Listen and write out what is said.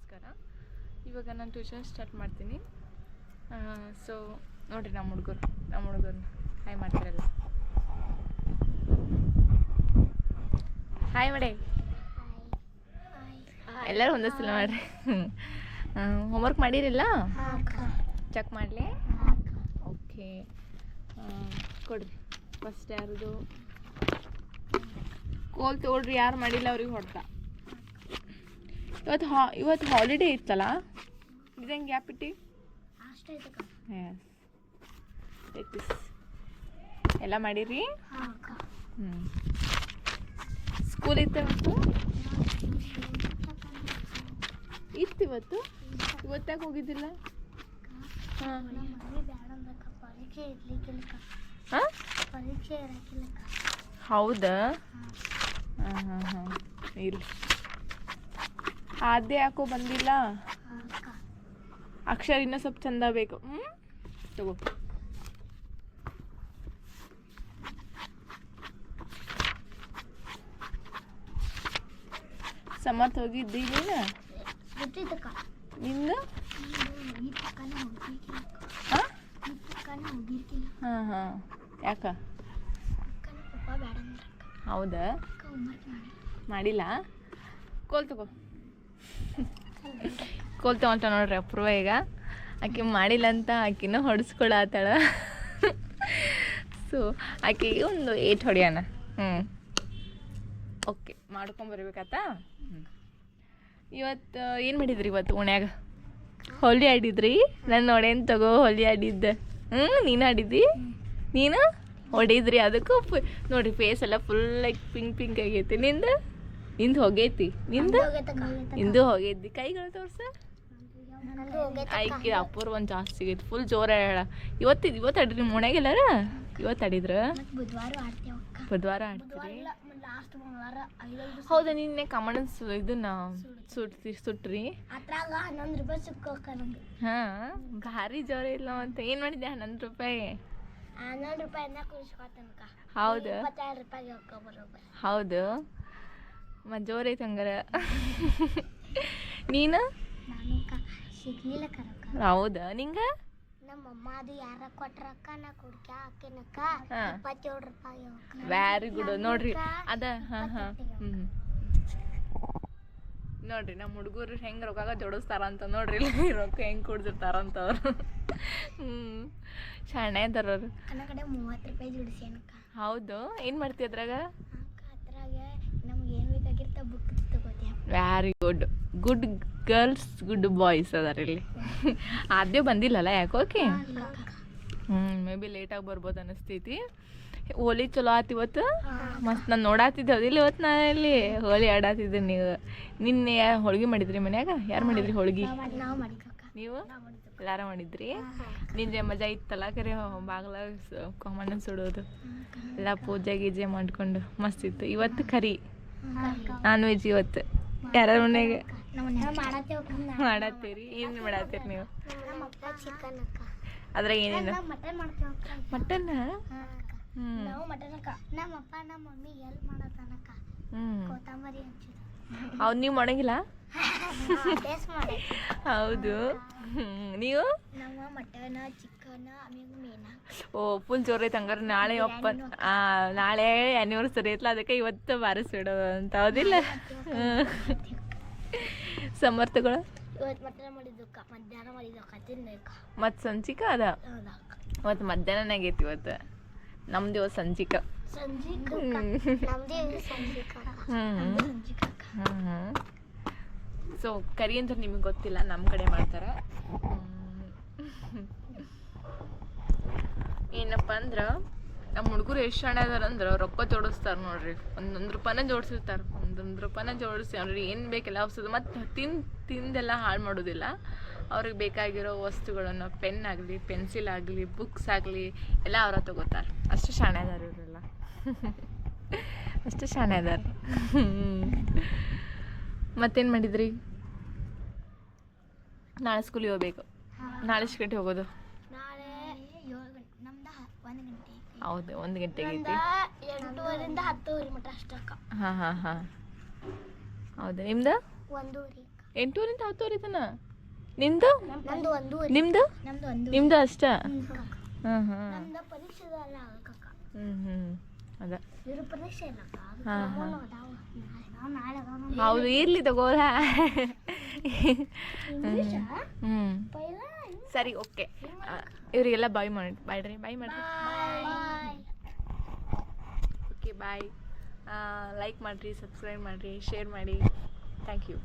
ನಮಸ್ಕಾರ. ಇವಾಗ ನಾನು ಟ್ಯೂಷನ್ ಸ್ಟಾರ್ಟ್ ಮಾಡ್ತೀನಿ. ಸೊ ನೋಡಿರಿ ನಮ್ಮ ಹುಡುಗರು ನಮ್ಮ ಹುಡುಗರು. ಹಾಯ್ ಮಾಡ್ತಾರಲ್ಲ. ಹಾಯ್ ಮಾಡಿ. ಎಲ್ಲರೂ ಒಂದೇ ಸಲ ಮಾಡ್ರಿ. ಹೋಮ್ವರ್ಕ್ ಮಾಡಿರಿಲ್ಲ? ಚೆಕ್ ಮಾಡಲಿ? ಓಕೆ ಕೊಡ್ರಿ. ಫಸ್ಟ್ ಯಾರದು? ಕೋಲ್ ತೊಗೊಳ್ರಿ ಯಾರು ಮಾಡಿಲ್ಲ ಅವ್ರಿಗೆ ಹೊಡ್ತಾ ಇವತ್ತು ಹಾ, ಇವತ್ತು ಹಾಲಿಡೇ ಇತ್ತಲ್ಲ? ಇದಂಗೆ ಗ್ಯಾಪ್ ಇಟ್ಟಿ ಎಸ್ ದಿಸ್ ಎಲ್ಲ ಮಾಡಿರಿ? ಹ್ಞೂ ಸ್ಕೂಲ್ ಇತ್ತು ಇವತ್ತು? ಇತ್ತು ಇವತ್ತು? ಇವತ್ತಾಗ ಹೋಗಿದ್ದಿಲ್ಲ? ಹಾಂ. ಪರೀಕ್ಷೆ ಹೌದಾ? ಹಾಂ ಹಾಂ ಹಾಂ. ಇರಲಿ. ಆದ್ಯ ಯಾಕೋ ಬಂದಿಲ್ಲ? ಅಕ್ಷರ ಇನ್ನೂ ಸ್ವಲ್ಪ ಚಂದ ಬೇಕು. ಹ್ಞೂ ತಗೋ. ಸಮರ್ಥ ಹೋಗಿದ್ದಿ ನೀನು ನಿಂದು? ಹಾಂ? ಹಾಂ ಯಾಕ? ಹೌದಾ? ಮಾಡಿಲ್ಲ. ಕೋಲ್ ತಗೋ. ಕೋಲ್ ತಗೊಂತ ನೋಡ್ರಿ, ಅಪ್ರೂವ ಈಗ. ಆಕೆ ಮಾಡಿಲ್ಲ ಅಂತ ಆಕಿನ ಹೊಡೆಸ್ಕೊಳತ್ತಾಳ ಸೊ ಆಕೆಗೆ ಒಂದು ಏಟ್ ಹೊಡಿಯೋಣ ಹ್ಞೂ ಓಕೆ ಮಾಡ್ಕೊಂಬರ್ಬೇಕಾತ ಇವತ್ತು ಏನು ಮಾಡಿದ್ರಿ ಇವತ್ತು ಓಣ್ಯಾಗ ಹೋಲಿ ಆಡಿದ್ರಿ? ನಾನು ನೋಡೇನು ತಗೋ ಹೋಲಿ ಆಡಿದ್ದೆ. ಹ್ಞೂ ನೀನು ಆಡಿದ್ದಿ? ನೀನು? ಹೊಡಿದ್ರಿ, ಅದಕ್ಕೂ ನೋಡ್ರಿ ಫೇಸ್ ಎಲ್ಲ ಫುಲ್ ಲೈಕ್ ಪಿಂಕ್ ಪಿಂಕ್ ಆಗೈತಿ. ನಿಂದು? ನಿಂದು ಹೋಗೈತಿ? ನಿಂದು? ನಿಂದು ಹೋಗೈತಿ. ಕೈಗಳು ತೋರ್ಸ. ಆಯ್ಕೆ ಅಪೂರ್ವ ಒಂದು ಜಾಸ್ತಿ ಆಗೈತಿ ಫುಲ್ ಜೋರ ಹೇಳ. ಇವತ್ತು ಇವತ್ತು ಅಡ್ರಿ ನಿಮ್ಮ ಓಣ್ಯಾಗೆಲ್ಲಾರ ಇವತ್ತು ಅಡಿದ್ರ ಬುಧವಾರ ಆಡ್ತೀರಿ? ಹೌದಾ ನಿನ್ನೆ ಕಮಣ ಇದನ್ನ ಸುಟ್ತಿ ಸುಟ್ರಿ. ಹಾ ಭಾರಿ ಜೋರ ಇಲ್ಲ ಅಂತ ಏನು ಮಾಡಿದ್ದೆ ಹನ್ನೊಂದು ರೂಪಾಯಿ? ಹನ್ನೊಂದು ರೂಪಾಯಿ ಹೌದು. ಹೌದು. ಐತೆ ಹಂಗಾರ ನೀನು? ಹೌದಾ? ನಿಂಗ? ವ್ಯಾರಿ ಗುಡ್ ನೋಡ್ರಿ ಅದ ಹಾಂ ಹಾಂ. ಹ್ಞೂ ನೋಡ್ರಿ ನಮ್ಮ ಹುಡುಗರು ಹೆಂಗೆ ರೊಕ್ಕ ಜೋಡಿಸ್ತಾರ ಅಂತ ನೋಡ್ರಿ ಇಲ್ಲಿ ರೊಕ್ಕ ಹೆಂಗೆ ಕುಡ್ದಿರ್ತಾರ ಅಂತ ಅವ್ರು. ಹ್ಞೂ ಶಾಣೆ ಅದಾರ ಅವ್ರು. ನನ್ನ ಕಡೆ ಮೂವತ್ತು ರೂಪಾಯಿ ಜೋಡಿಸ್ಯಾನಕ್ಕ. ಹೌದು. ಏನು ಮಾಡ್ತಿ ಅದ್ರಾಗ ನಮ್ಗೆ ಏನು ಬೇಕಾಗಿರ್ತ book very good good girls good boys ಅದಾರ ಇಲ್ಲಿ. ಆದ್ಯ ಬಂದಿಲ್ಲಲ್ಲ ಯಾಕೋಕೆ ಹ್ಞೂ ಮೇ ಬಿ ಲೇಟಾಗಿ ಬರ್ಬೋದು ಅನಿಸ್ತೈತಿ. ಹೋಲಿ ಚಲೋ ಆತು ಇವತ್ತು? ಮಸ್ತ್ ನಾನು ನೋಡಾತಿದ್ದೆ ಹೌದಿಲ್ಲ ಇವತ್ತು ನಾನು ಇಲ್ಲಿ ಹೋಳಿ ಆಡಾತಿದ್ದೆ ನೀವು. ನಿನ್ನೆ ಹೋಳ್ಗಿ ಮಾಡಿದ್ರಿ ಮನ್ಯಾಗ? ಯಾರು ಮಾಡಿದ್ರಿ ಹೋಳ್ಗಿ? ನೀವು? ಎಲ್ಲಾರ ಮಾಡಿದ್ರಿ? ನಿನ್ನೆ ಮಜಾ ಇತ್ತಲ್ಲ ಕರೆ? ಬಾಗ್ಲ ಕಾಮಣ್ಣ ಸುಡೋದು. ಎಲ್ಲ ಪೂಜೆ ಗೀಜೆ ಮಾಡ್ಕೊಂಡು ಮಸ್ತ್ ಇತ್ತು. ಇವತ್ತು ಕರಿ. ನಾನ್ ವೆಜ್ ಇವತ್ತು. ಯಾರ ಮನೆಗೆ ಮಾಡತ್ತೀರಿ? ಏನು ಮಾಡತ್ತೀರಿ ನೀವು? ಅದ್ರಾಗ ಏನೇನು? ಮಟನ್ ಹ್ಞೂ ಮಟನ್ ನಮ್ಮ ಅಪ್ಪ ನಮ್ಮ ಮಮ್ಮಿ ಎಲ್ ಮಾಡತಾನಕ್ಕ ಹ್ಞೂ ಕೊತ್ತಂಬರಿ ಹಂಚಿದ ಹೌದು ನೀವು ಮಾಡಂಗಿಲ್ಲ? ಹೌದು. ನೀವು? ಓ ಫುಲ್ ಜೋರ್ ಐತೆ ಹಂಗಾರೆ ನಾಳೆ ಒಪ್ಪ ನಾಳೆ ಆ್ಯನಿವರ್ಸರಿ ಐತಲ್ಲ ಅದಕ್ಕೆ ಇವತ್ತು ಬಾರಿಸ್ಬಿಡೋದು ಅಂತ ಹೌದಿಲ್ಲ? ಸಮರ್ಥಗಳು ಮತ್ತು ಸಂಚಿಕ ಅದ? ಇವತ್ತು ಮಧ್ಯಾಹ್ನ ಆಗೈತಿ ಇವತ್ತು. ನಮ್ದು ಇವತ್ತು ಸಂಚಿಕ. ಹ್ಞೂ ಸೊ ಕರಿ ಅಂದ್ರೆ ನಿಮಗೆ ಗೊತ್ತಿಲ್ಲ ನಮ್ಮ ಕಡೆ ಮಾಡ್ತಾರೆ. ಏನಪ್ಪ ಅಂದ್ರೆ ನಮ್ಮ ಹುಡುಗರು ಎಷ್ಟು ಹಣ ಅದಾರ ರೊಕ್ಕ ಜೋಡಿಸ್ತಾರೆ ನೋಡ್ರಿ. ಒಂದೊಂದು ರೂಪಾಯಿನ ಜೋಡಿಸಿರ್ತಾರೆ. ಒಂದೊಂದು ರೂಪಾಯಿನ ಜೋಡಿಸಿ, ಅವ್ರಿಗೆ ಏನು ಬೇಕೆಲ್ಲ, ಔಷಧ ಮತ್ತು ತಿನ್, ತಿಂದೆಲ್ಲ ಹಾಳು ಮಾಡೋದಿಲ್ಲ. ಅವ್ರಿಗೆ ಬೇಕಾಗಿರೋ ವಸ್ತುಗಳನ್ನು ಪೆನ್ ಆಗಲಿ, ಪೆನ್ಸಿಲ್ ಆಗಲಿ, ಬುಕ್ಸ್ ಆಗಲಿ, ಎಲ್ಲ ಅವರ ತಗೋತಾರೆ ಅಷ್ಟು ಶಾಣೆ ಅದಾರ ಇವರೆಲ್ಲ. ಅಷ್ಟು ಶಾಣೆ ಅದಾರ. ಮತ್ತೇನು ಮಾಡಿದ್ರಿ? ನಾಳೆ ಸ್ಕೂಲಿಗೆ ಹೋಗ್ಬೇಕು. ನಾಳೆ ಎಷ್ಟು ಗಂಟೆ ಹೋಗೋದು? ಹೌದು ಒಂದು ಗಂಟೆಗೆ ಹತ್ತುವರೆ ಅಷ್ಟಕ್ಕ. ಹಾಂ ಹಾಂ ಹಾಂ. ಹೌದು ನಿಮ್ದು? ಒಂದೂವರೆ. ಎಂಟೂರಿಂದ ಹತ್ತುವರೆ ತನ? ನಿಮ್ದು? ನಮ್ದು ನಿಮ್ದು? ಅಷ್ಟ? ಹ್ಮ್, ಕಕ್ಕ. ಹಾಂ ಹ್ಞೂ ಹ್ಞೂ ಅದ. ಹೌದು ಇರ್ಲಿ ತಗೋಲ ಹ್ಮ್ ಹ್ಞೂ ಸರಿ ಓಕೆ. ಇವರಿಗೆಲ್ಲ ಬಾಯ್ ಮಾಡಿ ಬಾಯ್ರಿ ಬಾಯ್ ಮಾಡ್ರಿ. Okay bye. ಲೈಕ್ ಮಾಡಿರಿ ಸಬ್ಸ್ಕ್ರೈಬ್ ಮಾಡಿರಿ ಶೇರ್ ಮಾಡಿ. Thank you